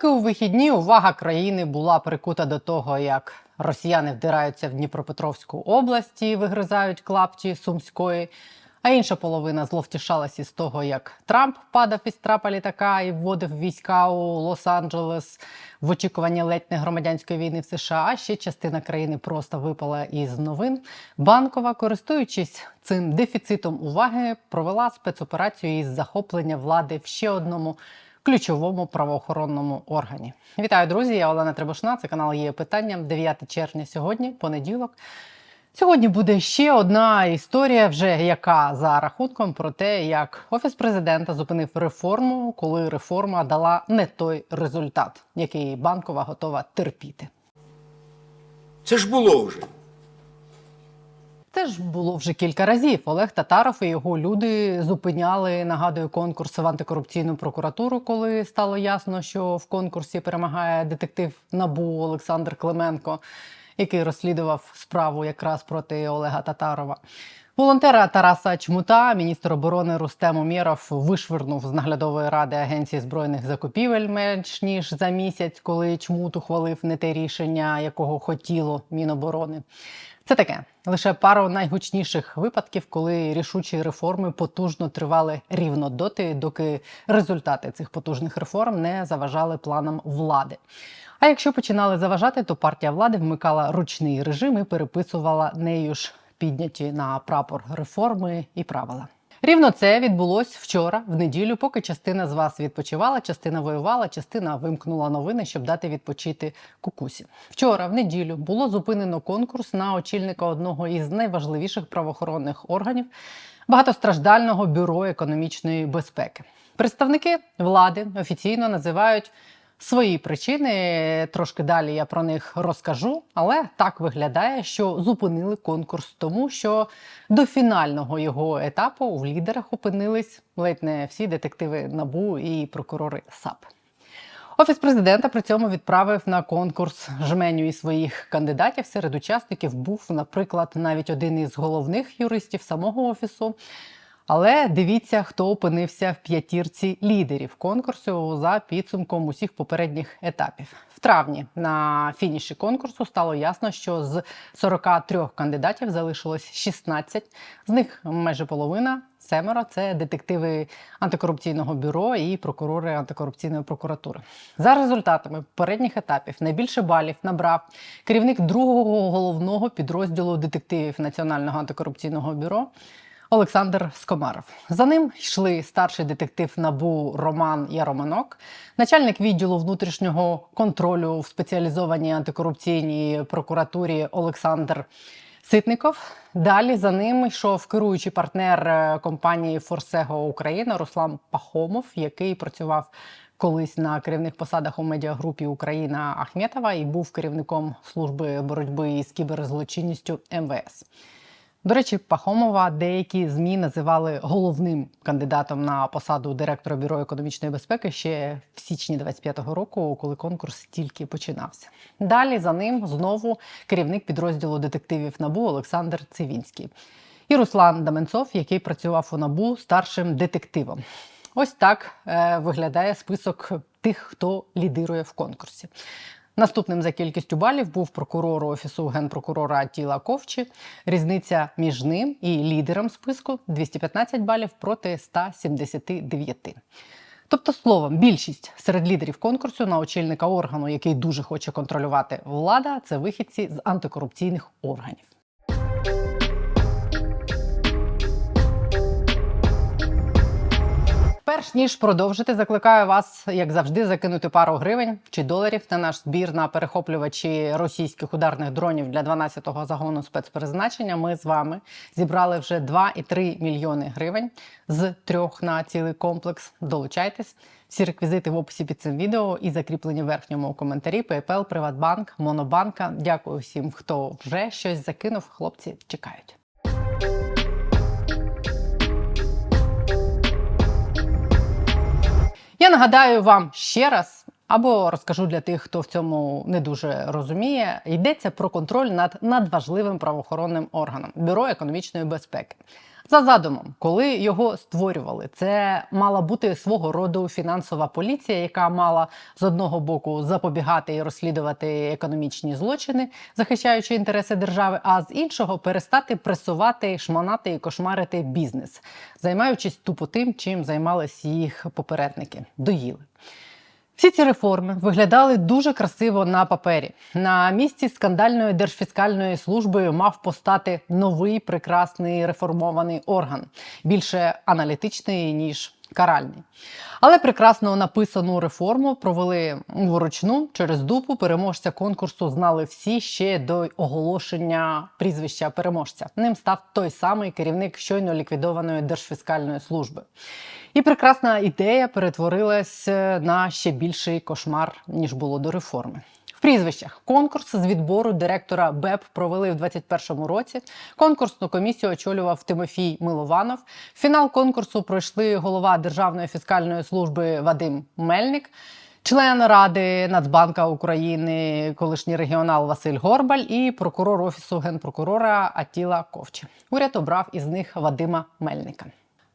Поки у вихідні увага країни була прикута до того, як росіяни вдираються в Дніпропетровську область і вигризають клапті Сумської, а інша половина зловтішалась із того, як Трамп падав із трапа літака і вводив війська у Лос-Анджелес в очікуванні ледь не громадянської війни в США. А ще частина країни просто випала із новин. Банкова, користуючись цим дефіцитом уваги, провела спецоперацію із захоплення влади в ще одному ключовому правоохоронному органі. Вітаю, друзі! Я Олена Требушна. Це канал є питання. 9 червня сьогодні, понеділок. Сьогодні буде ще одна історія, вже яка за рахунком про те, як офіс президента зупинив реформу, коли реформа дала не той результат, який банкова готова терпіти. Це ж було вже. Це ж було вже кілька разів. Олег Татаров і його люди зупиняли, нагадую, конкурс в антикорупційну прокуратуру, коли стало ясно, що в конкурсі перемагає детектив Набу Олександр Клименко, який розслідував справу якраз проти Олега Татарова. Волонтера Тараса Чмута, міністр оборони Рустем Умєров вишвирнув з наглядової ради Агенції збройних закупівель менш ніж за місяць, коли Чмут ухвалив не те рішення, якого хотіло Міноборони. Це таке лише пару найгучніших випадків, коли рішучі реформи потужно тривали рівно доти, доки результати цих потужних реформ не заважали планам влади. А якщо починали заважати, то партія влади вмикала ручний режим і переписувала нею ж підняті на прапор реформи і правила. Рівно це відбулось вчора, в неділю, поки частина з вас відпочивала, частина воювала, частина вимкнула новини, щоб дати відпочити кукусі. Вчора, в неділю, було зупинено конкурс на очільника одного із найважливіших правоохоронних органів багатостраждального бюро економічної безпеки. Представники влади офіційно називають свої причини. Трошки далі я про них розкажу, але так виглядає, що зупинили конкурс, тому що до фінального його етапу в лідерах опинились ледь не всі детективи набу і прокурори САП. Офіс президента при цьому відправив на конкурс жменю із своїх кандидатів. Серед учасників був, наприклад, навіть один із головних юристів самого офісу. Але дивіться, хто опинився в п'ятірці лідерів конкурсу за підсумком усіх попередніх етапів. В травні на фініші конкурсу стало ясно, що з 43 кандидатів залишилось 16, з них майже половина. Семеро це детективи антикорупційного бюро і прокурори антикорупційної прокуратури. За результатами попередніх етапів найбільше балів набрав керівник другого головного підрозділу детективів Національного антикорупційного бюро Олександр Скомаров. За ним йшли старший детектив набу Роман Яроманок, начальник відділу внутрішнього контролю в спеціалізованій антикорупційній прокуратурі Олександр Ситников. Далі за ним йшов керуючий партнер е, компанії Форсего Україна Руслан Пахомов, який працював колись на керівних посадах у медіагрупі Україна Ахметова і був керівником служби боротьби із кіберзлочинністю МВС. До речі, Пахомова деякі змі називали головним кандидатом на посаду директора бюро економічної безпеки ще в січні 25-го року, коли конкурс тільки починався. Далі за ним знову керівник підрозділу детективів набу Олександр Цивінський і Руслан Даменцов, який працював у набу старшим детективом. Ось так е, виглядає список тих, хто лідирує в конкурсі. Наступним за кількістю балів був прокурор офісу генпрокурора Тіла Ковчі. Різниця між ним і лідером списку 215 балів проти 179. Тобто, словом, більшість серед лідерів конкурсу на очільника органу, який дуже хоче контролювати влада, це вихідці з антикорупційних органів. Перш ніж продовжити, закликаю вас, як завжди, закинути пару гривень чи доларів на наш збір на перехоплювачі російських ударних дронів для 12-го загону спецпризначення. Ми з вами зібрали вже 2,3 мільйони гривень з трьох на цілий комплекс. Долучайтесь. Всі реквізити в описі під цим відео і закріплені в верхньому коментарі. PayPal, Приватбанк, Монобанка. Дякую всім, хто вже щось закинув. Хлопці чекають. Я нагадаю вам ще раз. Або розкажу для тих, хто в цьому не дуже розуміє, йдеться про контроль над надважливим правоохоронним органом бюро економічної безпеки. За задумом, коли його створювали, це мала бути свого роду фінансова поліція, яка мала з одного боку запобігати і розслідувати економічні злочини, захищаючи інтереси держави, а з іншого перестати пресувати, шманати і кошмарити бізнес, займаючись тупо тим, чим займались їх попередники. Доїли. Всі ці реформи виглядали дуже красиво на папері. На місці скандальної держфіскальної служби мав постати новий прекрасний реформований орган, більше аналітичний ніж каральний. Але прекрасно написану реформу провели вручну через дупу. Переможця конкурсу знали всі ще до оголошення прізвища переможця. Ним став той самий керівник щойно ліквідованої держфіскальної служби. І прекрасна ідея перетворилась е, на ще більший кошмар, ніж було до реформи. В прізвищах конкурс з відбору директора БЕП провели в 2021 році. Конкурсну комісію очолював Тимофій Милованов. Фінал конкурсу пройшли голова Державної фіскальної служби Вадим Мельник. Член ради Нацбанка України, колишній регіонал Василь Горбаль і прокурор офісу генпрокурора Атіла Ковче. Уряд обрав із них Вадима Мельника.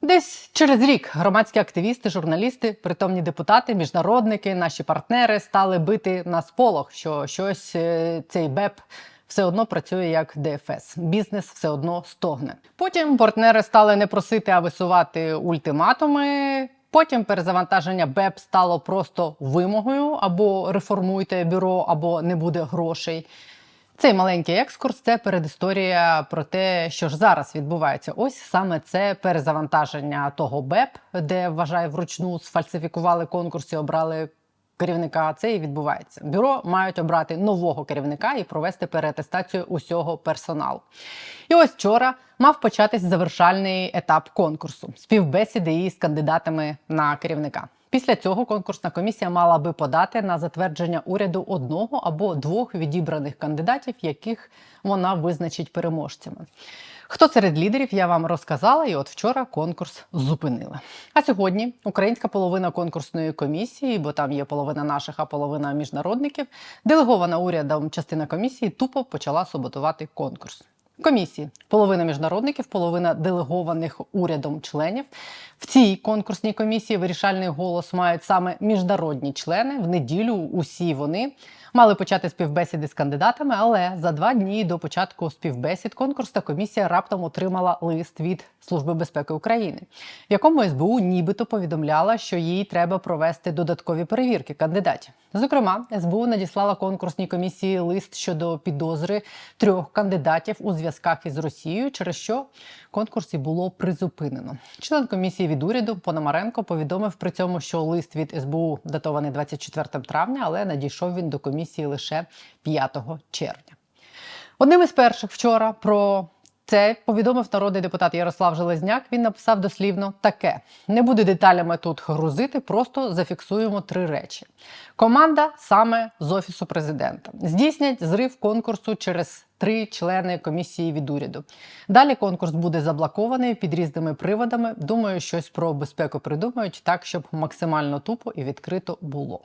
Десь через рік громадські активісти, журналісти, притомні депутати, міжнародники, наші партнери стали бити на сполох, що щось е, цей БЕП все одно працює як ДФС. Бізнес все одно стогне. Потім партнери стали не просити, а висувати ультиматуми. Потім перезавантаження БЕП стало просто вимогою або реформуйте бюро, або не буде грошей. Цей маленький екскурс це передісторія про те, що ж зараз відбувається. Ось саме це перезавантаження того БЕП, де вважаю вручну сфальсифікували конкурс і обрали керівника. Це і відбувається. Бюро мають обрати нового керівника і провести переатестацію усього персоналу. І ось вчора мав початись завершальний етап конкурсу співбесіди із кандидатами на керівника. Після цього конкурсна комісія мала би подати на затвердження уряду одного або двох відібраних кандидатів, яких вона визначить переможцями. Хто серед лідерів я вам розказала, і от вчора конкурс зупинила. А сьогодні українська половина конкурсної комісії, бо там є половина наших, а половина міжнародників, делегована урядом частина комісії, тупо почала саботувати конкурс. Комісії половина міжнародників, половина делегованих урядом членів. В цій конкурсній комісії вирішальний голос мають саме міжнародні члени. В неділю усі вони мали почати співбесіди з кандидатами, але за два дні до початку співбесід конкурсна комісія раптом отримала лист від Служби безпеки України, в якому СБУ нібито повідомляла, що їй треба провести додаткові перевірки кандидатів. Зокрема, СБУ надіслала конкурсній комісії лист щодо підозри трьох кандидатів у зв'язках із Росією, через що конкурс і було призупинено. Член комісії від уряду Пономаренко повідомив при цьому, що лист від СБУ датований 24 травня, але надійшов він до комісії лише 5 червня. Одним із перших вчора про це повідомив народний депутат Ярослав Железняк. Він написав дослівно таке: не буде деталями тут грузити, просто зафіксуємо три речі. Команда саме з офісу президента здійснять зрив конкурсу через три члени комісії від уряду. Далі конкурс буде заблокований під різними приводами. Думаю, щось про безпеку придумають так, щоб максимально тупо і відкрито було.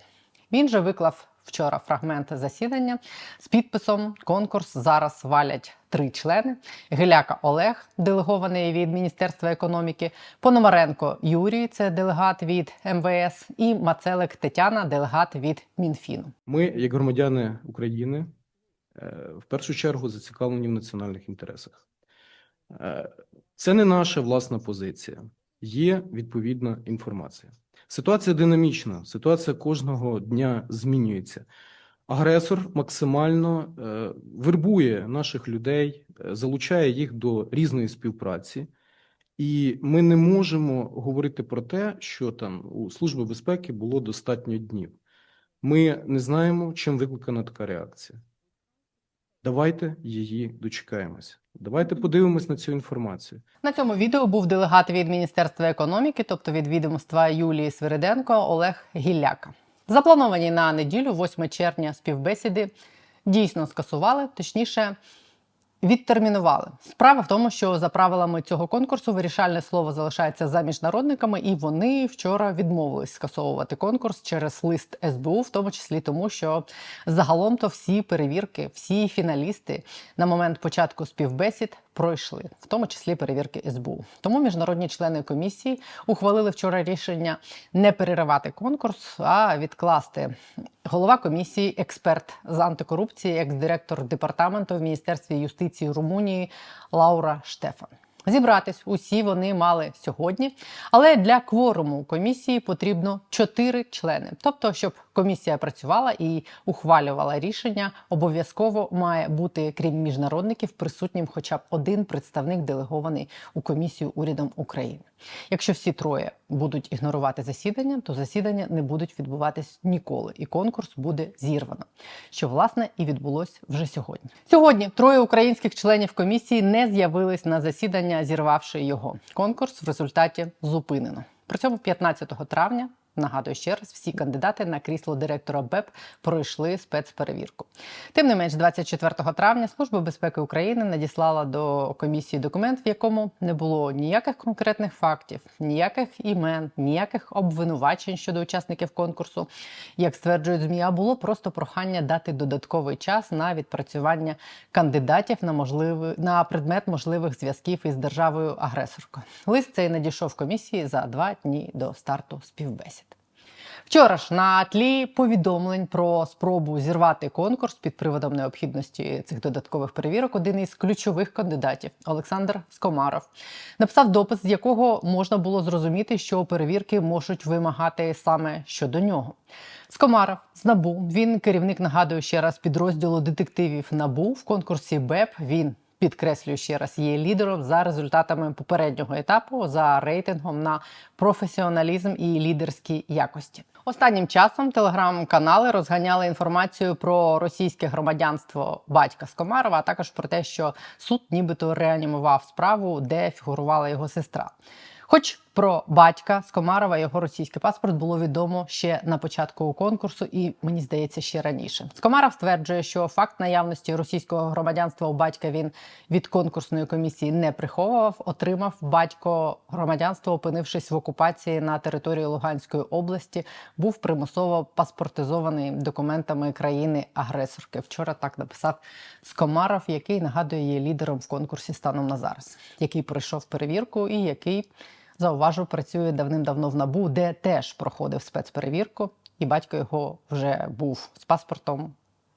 Він же виклав вчора фрагмент засідання з підписом Конкурс зараз валять три члени: Гиляка Олег, делегований від Міністерства економіки, Пономаренко Юрій, це делегат від МВС, і Мацелик Тетяна, делегат від Мінфіну. Ми, як громадяни України, е, в першу чергу зацікавлені в національних інтересах. Е, Це не наша власна позиція. Є відповідна інформація. Ситуація динамічна, ситуація кожного дня змінюється. Агресор максимально е, вербує наших людей, е, залучає їх до різної співпраці, і ми не можемо говорити про те, що там у Служби безпеки було достатньо днів. Ми не знаємо, чим викликана така реакція. Давайте її дочекаємось. Давайте подивимось на цю інформацію. На цьому відео був делегат від Міністерства економіки, тобто від відомства Юлії Свириденко Олег Гілляка. Заплановані на неділю, 8 червня, співбесіди дійсно скасували, точніше. Відтермінували справа в тому, що за правилами цього конкурсу вирішальне слово залишається за міжнародниками, і вони вчора відмовились скасовувати конкурс через лист СБУ, в тому числі тому, що загалом то всі перевірки, всі фіналісти на момент початку співбесід пройшли, в тому числі перевірки СБУ. Тому міжнародні члени комісії ухвалили вчора рішення не переривати конкурс, а відкласти. Голова комісії, експерт з антикорупції, екс-директор департаменту в міністерстві юстиції Румунії Лаура Штефан. Зібратись усі вони мали сьогодні, але для кворуму комісії потрібно чотири члени. Тобто, щоб комісія працювала і ухвалювала рішення, обов'язково має бути, крім міжнародників, присутнім хоча б один представник делегований у комісію урядом України. Якщо всі троє будуть ігнорувати засідання, то засідання не будуть відбуватись ніколи, і конкурс буде зірвано, що власне і відбулось вже сьогодні. Сьогодні троє українських членів комісії не з'явились на засідання, зірвавши його. Конкурс в результаті зупинено. При цьому 15 травня. Нагадую ще раз, всі кандидати на крісло директора БЕП пройшли спецперевірку. Тим не менш, 24 травня Служба безпеки України надіслала до комісії документ, в якому не було ніяких конкретних фактів, ніяких імен, ніяких обвинувачень щодо учасників конкурсу, як стверджують змі, а було просто прохання дати додатковий час на відпрацювання кандидатів на можливий на предмет можливих зв'язків із державою агресоркою. Лист цей надійшов комісії за два дні до старту співбесід. Вчора ж на тлі повідомлень про спробу зірвати конкурс під приводом необхідності цих додаткових перевірок, один із ключових кандидатів Олександр Скомаров написав допис, з якого можна було зрозуміти, що перевірки можуть вимагати саме щодо нього. Скомаров з НАБУ. Він керівник, нагадую ще раз, підрозділу детективів НАБУ в конкурсі БЕП. Він підкреслюю ще раз, є лідером за результатами попереднього етапу за рейтингом на професіоналізм і лідерські якості. Останнім часом телеграм-канали розганяли інформацію про російське громадянство батька Скомарова, а також про те, що суд нібито реанімував справу, де фігурувала його сестра. Хоч про батька Скомарова його російський паспорт було відомо ще на початку конкурсу, і мені здається, ще раніше. Скомаров стверджує, що факт наявності російського громадянства у батька він від конкурсної комісії не приховував. Отримав батько громадянство, опинившись в окупації на території Луганської області, був примусово паспортизований документами країни-агресорки. Вчора так написав Скомаров, який нагадує є лідером в конкурсі станом на зараз, який пройшов перевірку і який зауважу, працює давним-давно в набу, де теж проходив спецперевірку, і батько його вже був з паспортом.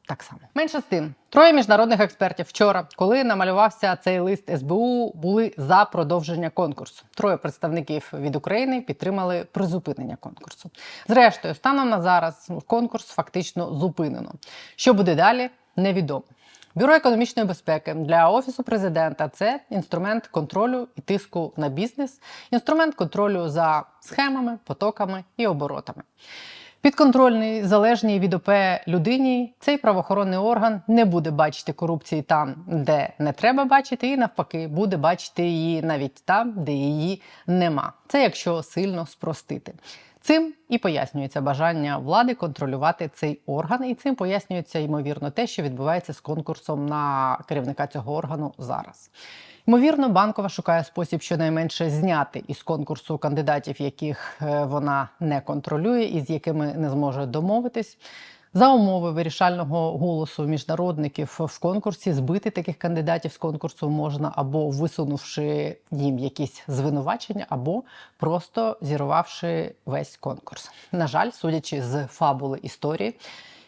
Так само менше з тим, троє міжнародних експертів вчора, коли намалювався цей лист СБУ, були за продовження конкурсу. Троє представників від України підтримали призупинення конкурсу. Зрештою, станом на зараз конкурс фактично зупинено. Що буде далі, невідомо. Бюро економічної безпеки для офісу президента це інструмент контролю і тиску на бізнес, інструмент контролю за схемами, потоками і оборотами. Підконтрольний, залежній від ОП людині, цей правоохоронний орган не буде бачити корупції там, де не треба бачити, і навпаки, буде бачити її навіть там, де її нема. Це якщо сильно спростити. Цим і пояснюється бажання влади контролювати цей орган, і цим пояснюється ймовірно те, що відбувається з конкурсом на керівника цього органу зараз. Ймовірно, банкова шукає спосіб щонайменше зняти із конкурсу кандидатів, яких е, вона не контролює і з якими не зможе домовитись. За умови вирішального голосу міжнародників в конкурсі збити таких кандидатів з конкурсу можна або висунувши їм якісь звинувачення, або просто зірвавши весь конкурс. На жаль, судячи з фабули історії.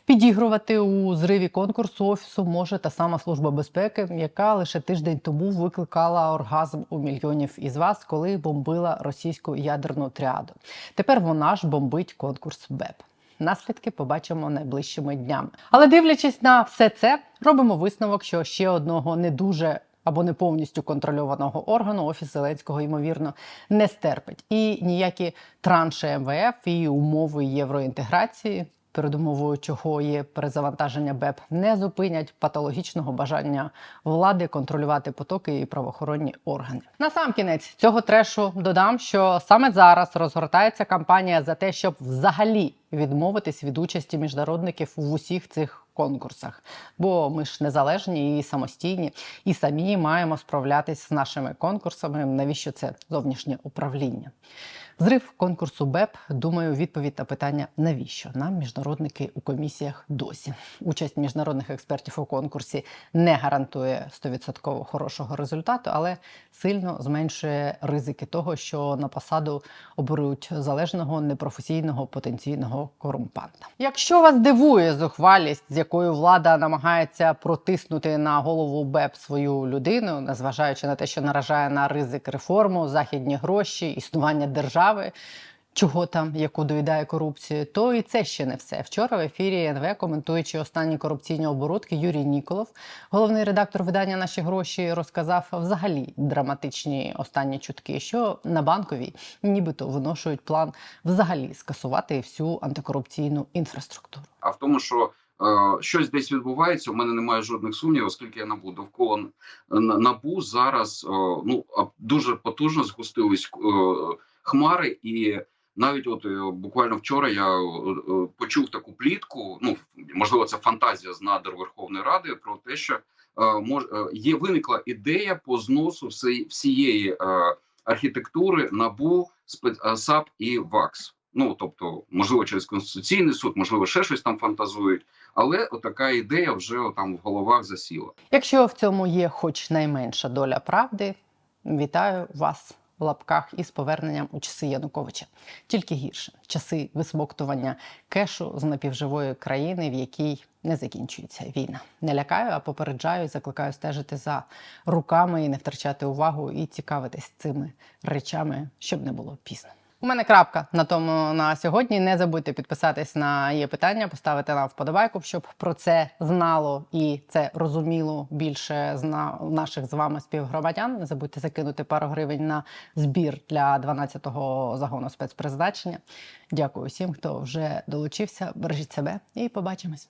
Підігрувати у зриві конкурсу офісу може та сама служба безпеки, яка лише тиждень тому викликала оргазм у мільйонів із вас, коли бомбила російську ядерну тріаду. Тепер вона ж бомбить конкурс БЕП. Наслідки побачимо найближчими днями. Але дивлячись на все це, робимо висновок, що ще одного не дуже або не повністю контрольованого органу офіс Зеленського ймовірно не стерпить. І ніякі транші МВФ і умови євроінтеграції. Передумовою чого є перезавантаження БЕП, не зупинять патологічного бажання влади контролювати потоки і правоохоронні органи. На сам кінець цього трешу додам, що саме зараз розгортається кампанія за те, щоб взагалі відмовитись від участі міжнародників в усіх цих конкурсах. Бо ми ж незалежні і самостійні, і самі маємо справлятись з нашими конкурсами. Навіщо це зовнішнє управління? Зрив конкурсу БЕП, думаю, відповідь на питання навіщо нам міжнародники у комісіях досі. Участь міжнародних експертів у конкурсі не гарантує 100% хорошого результату, але сильно зменшує ризики того, що на посаду оберуть залежного, непрофесійного потенційного корумпанта. Якщо вас дивує зухвалість, з якою влада намагається протиснути на голову БЕП свою людину, незважаючи на те, що наражає на ризик реформу, західні гроші, існування держави. Чого там, яку доїдає корупцію, то і це ще не все. Вчора в ефірі НВ, коментуючи останні корупційні оборудки, Юрій Ніколов, головний редактор видання Наші гроші, розказав взагалі драматичні останні чутки, що на банковій нібито виношують план взагалі скасувати всю антикорупційну інфраструктуру. а в тому, що е, щось десь відбувається. У мене немає жодних сумнівів, оскільки я набу довкола набу зараз е, ну дуже потужно згустились е, хмари, і навіть от е, буквально вчора я е, е, почув таку плітку. Ну можливо, це фантазія з надр Верховної Ради про те, що мож, є виникла ідея по зносу всієї архітектури набу САП і ВАКС. Ну тобто, можливо, через конституційний суд, можливо, ще щось там фантазують, але отака ідея вже там в головах засіла. Якщо в цьому є хоч найменша доля правди, вітаю вас лапках із поверненням у часи Януковича. Тільки гірше часи висмоктування кешу з напівживої країни, в якій не закінчується війна. Не лякаю, а попереджаю закликаю стежити за руками і не втрачати увагу і цікавитись цими речами, щоб не було пізно. У мене крапка на тому на сьогодні. Не забудьте підписатись на є питання, поставити нам вподобайку, щоб про це знало і це розуміло більше зна наших з вами співгромадян. Не забудьте закинути пару гривень на збір для 12-го загону спецпризначення. Дякую всім, хто вже долучився. Бережіть себе і побачимось.